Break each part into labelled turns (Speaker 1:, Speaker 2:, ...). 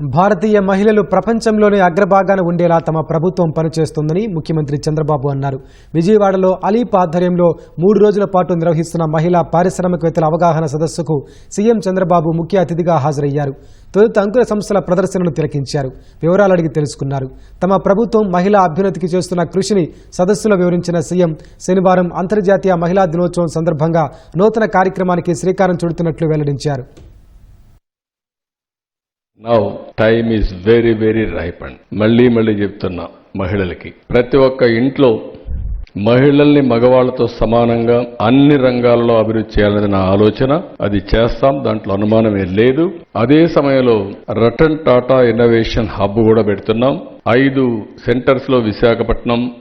Speaker 1: భారతీయ మహిళలు ప్రపంచంలోనే అగ్రభాగాన ఉండేలా తమ ప్రభుత్వం పనిచేస్తోందని ముఖ్యమంత్రి చంద్రబాబు అన్నారు. విజయవాడలో అలీప్ ఆధ్వర్యంలో మూడు రోజుల పాటు నిర్వహిస్తున్న మహిళా పారిశ్రామికవేత్తల అవగాహన సదస్సుకు సీఎం చంద్రబాబు ముఖ్య అతిథిగా హాజరయ్యారు. తొలుత అంకుర సంస్థల ప్రదర్శనను తిలకించారు. వివరాలు అడిగి తెలుసుకున్నారు. తమ ప్రభుత్వం మహిళా అభ్యున్నతికి చేస్తున్న కృషిని సదస్సులో వివరించిన సీఎం శనివారం అంతర్జాతీయ మహిళా దినోత్సవం సందర్భంగా నూతన కార్యక్రమానికి శ్రీకారం చుడుతున్నట్లు వెల్లడించారు.
Speaker 2: Now time is very very ripe and మళ్ళీ మళ్ళీ చెప్తున్నా మహిళలకి. ప్రతి ఒక్క ఇంట్లో మహిళల్ని మగవాళ్ళతో సమానంగా అన్ని రంగాల్లో అభివృద్ధి చేయాలనేది నా ఆలోచన. అది చేస్తాం దాంట్లో అనుమానమే లేదు. అదే సమయంలో రటన్ టాటా ఇన్నోవేషన్ హబ్ కూడా పెడుతున్నాం. ఐదు సెంటర్స్లో Visakhapatnam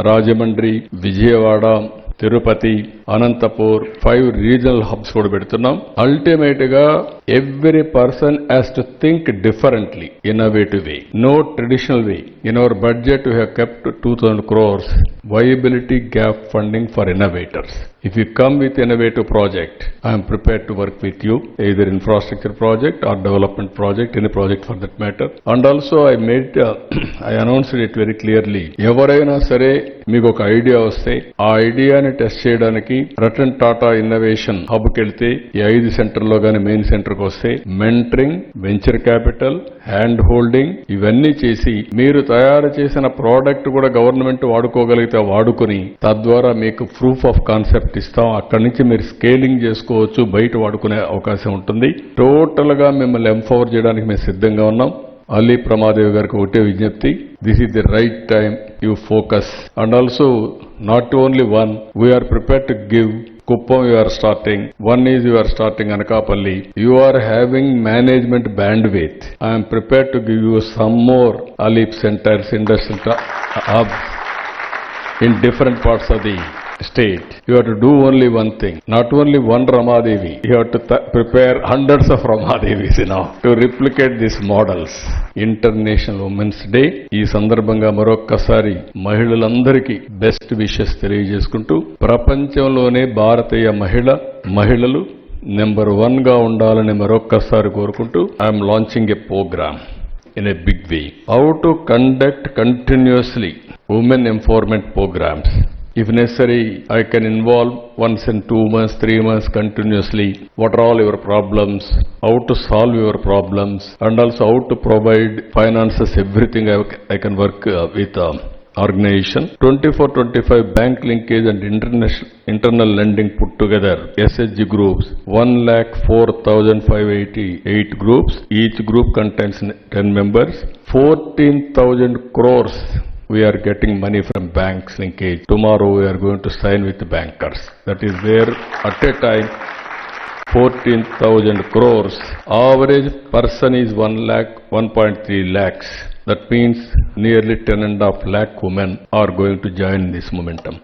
Speaker 2: Rajahmundry Vijayawada Tirupati Anantapur five regional hubs కూడా పెడుతున్నాం. అల్టిమేట్గా every person has to think differently innovative way no traditional way in our budget we kept two thousand crores viability gap funding for innovators. If you come with innovative project, I am prepared to work with you, either infrastructure project or development project, any project for that matter. And also I made, uh, I announced it very clearly. ఎవరైనా సరే మీకు ఒక idea వస్తే ఆ ఐడియాని test చేయడానికి Ratan Tata innovation హబ్కి వెళ్తే ఈ ఐదు సెంటర్లో గానీ మెయిన్ దగ్గరకు వస్తే mentoring venture capital hand holding ఇవన్నీ చేసి మీరు తయారు చేసిన ప్రోడక్ట్ కూడా గవర్నమెంట్ వాడుకోగలిగితే వాడుకొని తద్వారా మీకు ప్రూఫ్ ఆఫ్ కాన్సెప్ట్ ఇస్తాం. అక్కడి నుంచి మీరు స్కేలింగ్ చేసుకోవచ్చు. బయట వాడుకునే అవకాశం ఉంటుంది. టోటల్గా మిమ్మల్ని ఎంపవర్ చేయడానికి మేము సిద్ధంగా ఉన్నాం. అలీ ప్రమాదేవి గారికి ఒకటే విజ్ఞప్తి. This is the right time you focus and also not only one we are prepare to give Kuppam you are starting one is you are starting Anakapalli. You are having management band with I'm prepare to give you some more ALEAP centres industrial hubs in different parts of the state. You have to do only one thing, not only one Ramadevi. You have to th- prepare hundreds of Ramadevis you know, to replicate these models. International women's day ఈ సందర్భంగా మరొక్కసారి మహిళలందరికీ best wishes తెలియజేసుకుంటూ ప్రపంచంలోనే భారతీయ మహిళ మహిళలు number వన్గా ఉండాలని మరొక్కసారి కోరుకుంటూ I'm launching a programme in a big way. How to conduct continuously women empowerment programs. If necessary, I can involve once in two months, three months continuously. What are all your problems? How to solve your problems? And also how to provide finances, everything I, I can work uh, with uh, organization 24-25 bank linkage and international internal lending put together SHG groups 1 lakh 4,588 groups each group contains 10 members 14,000 crores we are getting money from banks linkage tomorrow we are going to sign with bankers that is where at a time 14,000 crores. Average person is 1 lakh, 1.3 lakhs. That means nearly 10 and a half lakh women are going to join this momentum.